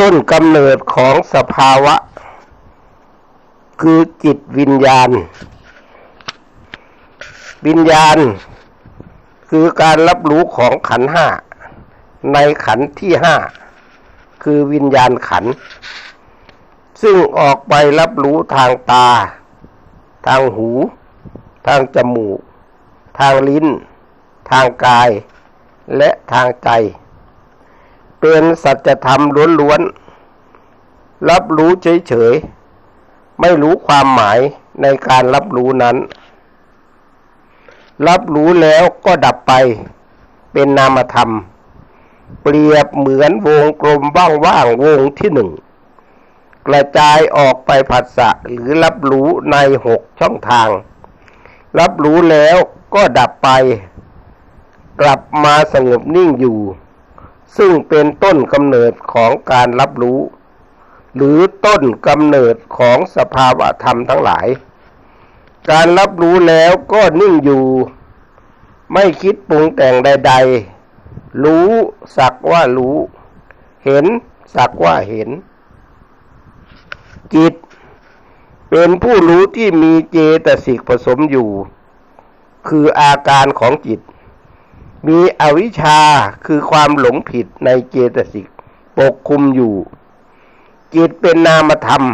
ต้นกำเนิดของสภาวะ คือจิตวิญญาณ วิญญาณ คือการรับรู้ของขันห้า ในขันที่ห้า คือวิญญาณขัน ซึ่งออกไปรับรู้ทางตา ทางหู ทางจมูก ทางลิ้น ทางกาย และทางใจ เป็นสัจธรรมล้วนๆ รับรู้เฉยๆ ไม่รู้ความหมายในการรับรู้นั้น รับรู้แล้วก็ดับไปเป็นนามธรรม เปรียบเหมือนวงกลมว่างๆวงที่หนึ่ง กระจายออกไปผัสสะหรือรับรู้ในหกช่องทาง รับรู้แล้วก็ดับไป กลับมาสงบนิ่งอยู่ ซึ่งเป็นต้นกำเนิดของการรับรู้ หรือต้นกำเนิดของสภาวะธรรมทั้งหลาย การรับรู้แล้วก็นิ่งอยู่ ไม่คิดปรุงแต่งใด ๆ รู้สักว่ารู้ เห็นสักว่าเห็น จิต เป็นผู้รู้ที่มีเจตสิกผสมอยู่ คืออาการของจิต มีอวิชชาคือความหลงผิดในเจตสิกปกคลุมอยู่ จิตเป็นนามธรรม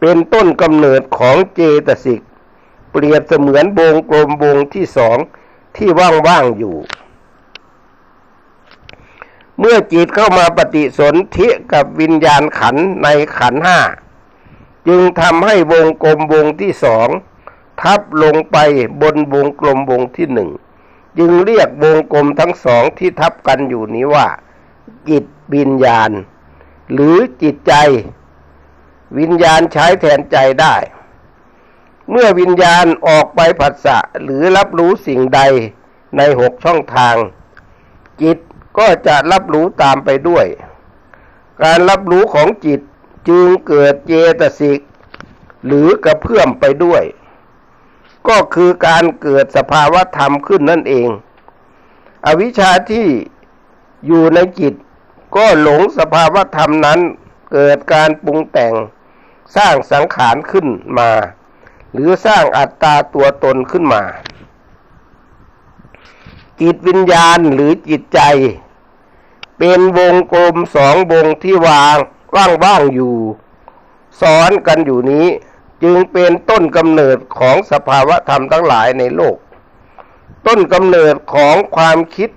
เป็นต้นกำเนิดของเจตสิก เปรียบเสมือนวงกลมวงที่สองที่ว่างๆอยู่ เมื่อจิตเข้ามาปฏิสนธิกับวิญญาณขันในขันห้า จึงทำให้วงกลมวงที่สอง ทับลงไปบนวงกลมวงที่หนึ่ง จึงเรียกวงกลมทั้งสองที่ทับกันอยู่นี้ว่า จิตวิญญาณ หรือจิตใจ วิญญาณใช้แทนใจได้ เมื่อวิญญาณออกไปผัสสะหรือรับรู้สิ่งใดในหกช่องทาง จิตก็จะรับรู้ตามไปด้วย การรับรู้ของจิตจึงเกิดเจตสิก หรือกระเพื่อมไปด้วย ก็คือการเกิดสภาวะธรรมขึ้นนั่นเอง อวิชชาที่อยู่ในจิต ก็หลงสภาวะธรรมนั้น เกิดการปรุงแต่ง สร้างสังขารขึ้นมา หรือสร้างอัตตาตัวตนขึ้นมา จิตวิญญาณหรือจิตใจ เป็นวงกลมสองวงที่วางว่างๆอยู่ ซ้อนกันอยู่นี้ จึงเป็นต้นกำเนิดของสภาวะธรรมทั้งหลายในโลก ต้นกำเนิดของความคิด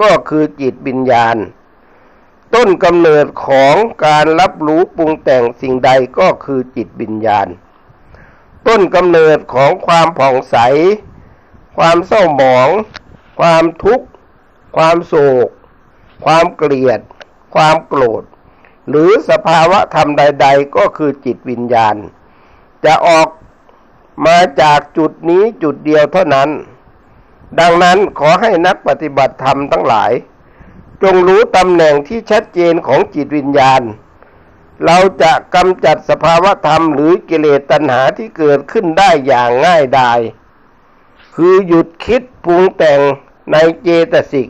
ก็คือจิตวิญญาณ ต้นกำเนิดของการรับรู้ปรุงแต่งสิ่งใดก็คือจิตวิญญาณ ต้นกำเนิดของความผ่องใส ความเศร้าหมอง ความทุกข์ ความโศก ความเกลียด ความโกรธ หรือสภาวะธรรมใด ๆ ก็คือจิตวิญญาณ จะออกมาจากจุดนี้จุดเดียวเท่านั้น ดังนั้นขอให้นักปฏิบัติธรรมทั้งหลาย จงรู้ตำแหน่งที่ชัดเจนของจิตวิญญาณ เราจะกำจัดสภาวะธรรมหรือกิเลสตัณหาที่เกิดขึ้นได้อย่างง่ายดาย คือหยุดคิดปรุงแต่งในเจตสิก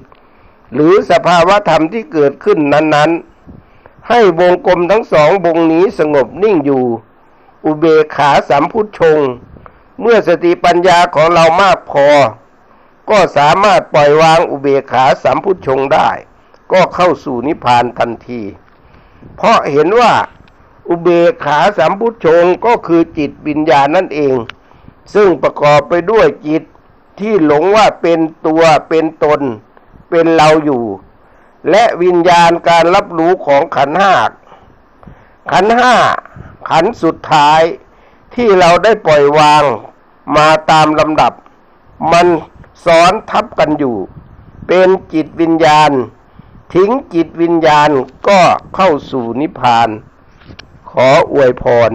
หรือสภาวะธรรมที่เกิดขึ้นนั้น ๆ ให้วงกลมทั้งสองวงนี้สงบนิ่งอยู่ อุเบกขาสัมพุทธชง เมื่อสติปัญญาของเรามากพอ ก็สามารถปล่อยวางอุเบกขาสัมพุทธชงได้ ก็เข้าสู่นิพพานทันที เพราะเห็นว่าอุเบกขาสัมพุทธชงก็คือจิตวิญญาณนั่นเอง ซึ่งประกอบไปด้วยจิตที่หลงว่าเป็นตัวเป็นตน เป็นเราอยู่ และวิญญาณการรับรู้ของขันห้าขันห้า ขันสุดท้ายที่เราได้ปล่อยวางมาตามลำดับ มันซ้อนทับกันอยู่ เป็นจิตวิญญาณ ทิ้งจิตวิญญาณก็เข้าสู่นิพพาน ขออวยพร